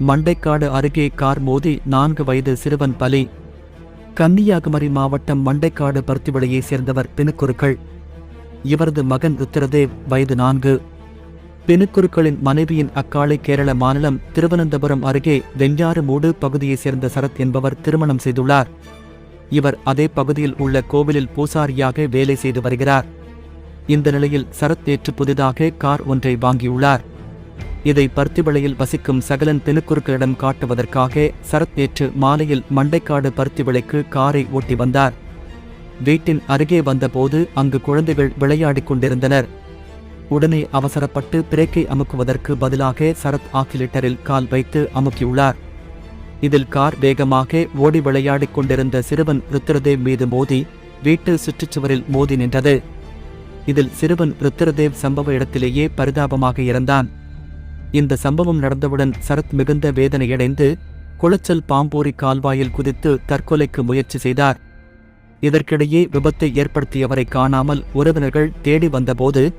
மண்டைக்காடு அருகே கார் மோதி நான்கு வயது சிறுவன் பலி. கன்னியாகுமரி மாவட்டம் மண்டைக்காடு பருத்திவிளையைச் சேர்ந்தவர் பினுக்குருக்கள் இவரது மகன் ருத்திரதேவ் வயது நான்கு. பிணுக்குருக்களின் மனைவியின் அக்காளை கேரள மாநிலம் திருவனந்தபுரம் அருகே வெஞ்சாறுமூடு பகுதியைச் சேர்ந்த சரத் என்பவர் திருமணம் செய்துள்ளார். இவர் அதே பகுதியில் உள்ள கோவிலில் பூசாரியாக வேலை செய்து வருகிறார். இந்த நிலையில் சரத் நேற்று புதிதாக கார் ஒன்றை வாங்கியுள்ளார். இதை பருத்திவிளையில் வசிக்கும் சகலன் தெனுக்குறுக்களிடம் காட்டுவதற்காக சரத் நேற்று மாலையில் மண்டைக்காடு பருத்திவிளைக்கு காரை ஓட்டி வந்தார். வீட்டின் அருகே வந்தபோது அங்கு குழந்தைகள் விளையாடிக் கொண்டிருந்தனர். உடனே அவசரப்பட்டு பிரேக்கை அமுக்குவதற்கு பதிலாக சரத் ஆக்கிலிட்டரில் கால் வைத்து அமுக்கியுள்ளார். இதில் கார் வேகமாக ஓடி விளையாடிக் கொண்டிருந்த சிறுவன் ருத்ரதேவ் மீது மோதி வீட்டு சுற்றுச்சுவரில் மோதி நின்றது. இதில் சிறுவன் ருத்ரதேவ் சம்பவ இடத்திலேயே பரிதாபமாக இறந்தான். இந்த சம்பவம் நடந்தவுடன் சரத் மிகுந்த வேதனையடைந்து குளச்சல் பாம்பூரி கால்வாயில் குதித்து தற்கொலைக்கு முயற்சி செய்தார். இதற்கிடையே விபத்தை ஏற்படுத்தியவரை காணாமல் உறவினர்கள் தேடி வந்தபோது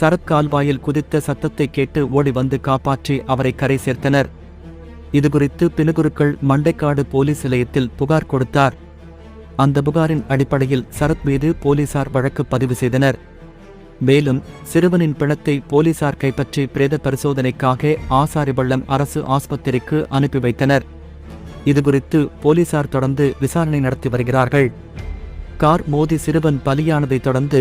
சரத் கால்வாயில் குதித்த சத்தத்தை கேட்டு ஓடி வந்து காப்பாற்றி அவரை கரை சேர்த்தனர். இதுகுறித்து பினுகுருக்கள் மண்டைக்காடு போலீஸ் நிலையத்தில் புகார் கொடுத்தார். அந்த புகாரின் அடிப்படையில் சரத் மீது போலீசார் வழக்கு பதிவு செய்தனர். மேலும் சிறுவனின் பிணத்தை போலீசார் கைப்பற்றி பிரேத பரிசோதனைக்காக ஆசாரிபள்ளம் அரசு ஆஸ்பத்திரிக்கு அனுப்பி வைத்தனர். இதுகுறித்து போலீசார் தொடர்ந்து விசாரணை நடத்தி வருகிறார்கள். கார் மோதி சிறுவன் பலியானதைத் தொடர்ந்து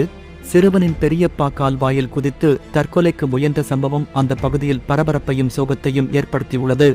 சிறுவனின் பெரியப்பா கால்வாயில் குதித்து தற்கொலைக்கு முயன்ற சம்பவம் அந்த பகுதியில் பரபரப்பையும் சோகத்தையும் ஏற்படுத்தியுள்ளது.